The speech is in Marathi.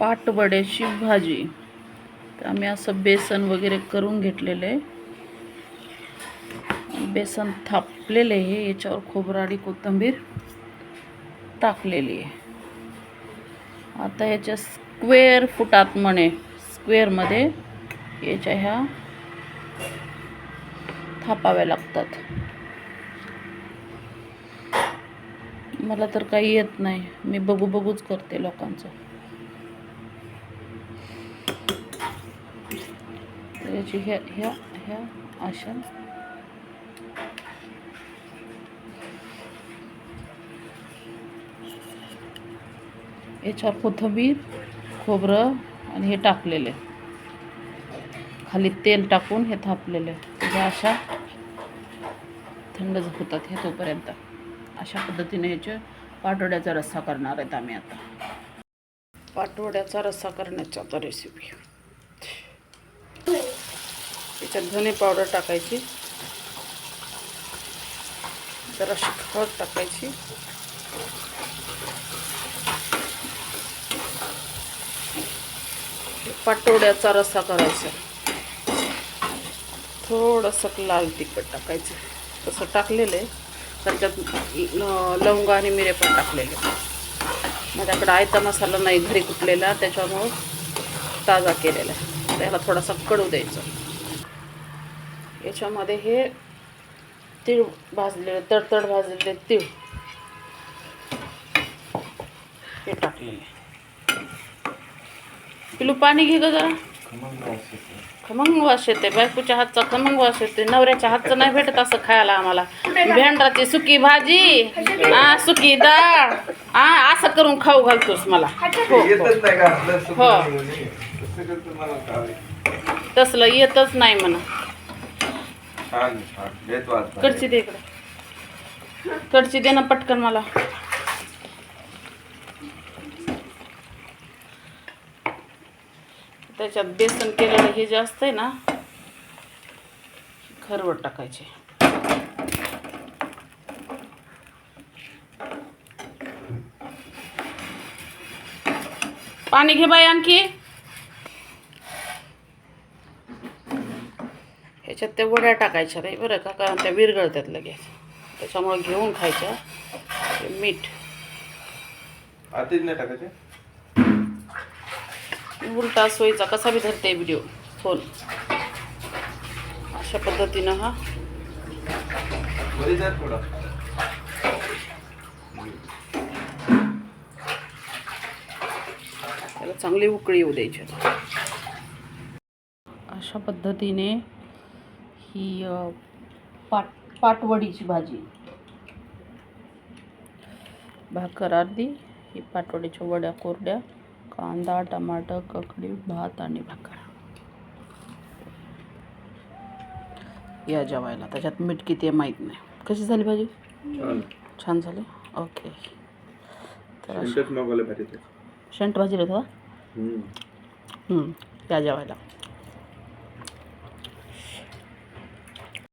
पाटवड्याची भाजी. तर आम्ही असं बेसन वगैरे करून घेतलेलं आहे. बेसन थापलेलं आहे याच्यावर खोबराडी कोथिंबीर टाकलेली आहे. आता याच्या स्क्वेअर फुटात म्हणे स्क्वेअरमध्ये याच्या ह्या थापाव्या लागतात. मला तर काही येत नाही मी बघू बघूच करते लोकांचं. त्याची ह्या ह्या ह्या अशा याच्यावर कोथंबीर खोबरं आणि हे टाकलेले. खाली तेल टाकून हे थापलेले. ह्या अशा थंड होतात हे तोपर्यंत. अशा पद्धतीने ह्याचे पाटवड्याचा रस्सा करणार आहेत आम्ही आता. पाटोड्याचा रस्सा करण्याची आता रेसिपी त्याच्यात धने पावडर टाकायची. जराशी हळद टाकायची. पाटोड्याचा रस्सा करायचा. थोडंसं लाल तिखट टाकायचं. तसं टाकलेलं आहे. त्याच्यात लवंग आणि मिरे पण टाकलेले माझ्याकडे आयता मसाला नाही घरी कुटलेला त्याच्यामुळं ताजा केलेला त्याला थोडासा कडू द्यायचा. याच्यामध्ये हे तीळ भाजलेले तडतड भाजलेले तीळ. हे टाकलेले पिलू पाणी घे ग जरा. खमंग वास येते बायकोच्या हातचा खमंग वास येते नवऱ्याच्या हातचं नाही भेटत असं खायला आम्हाला. भेंडराची सुकी भाजी आ सुकी डाळ आ असं करून खाऊ घालतोस मला. हो, हो. हो. तसलं येतच नाही म्हणा छान छान देत वाजता. कडची दे इकडे. कडची दे ना पटकन मला. त्याच्यात बेसन केलेलं हे जे असतंय ना खरवट टाकायचे. पाणी घे बाई आणखी. ह्याच्यात त्या वड्या टाकायच्या नाही बरं का कारण त्या विरघळतात लगेच. त्याच्यामुळे घेऊन खायच्या मीठ. आधीच नाही टाकायचे? उलटा सोयीचा कसा बी धरते व्हिडिओ फोन अशा पद्धतीनं हा. त्याला चांगली उकळी येऊ द्यायची. अशा पद्धतीने ही पाट पाटवडीची भाजी. भाकर अर्धी. ही पाटवडीच्या वड्या कोरड्या कांदा टमाटर ककडी भात आणि भाकर. या जेवायला. त्याच्यात मीठ किती आहे माहीत नाही. कशी झाली भाजी? छान. छान झाली? ओके. तर शेंट भाजी. हं, या जेवायला.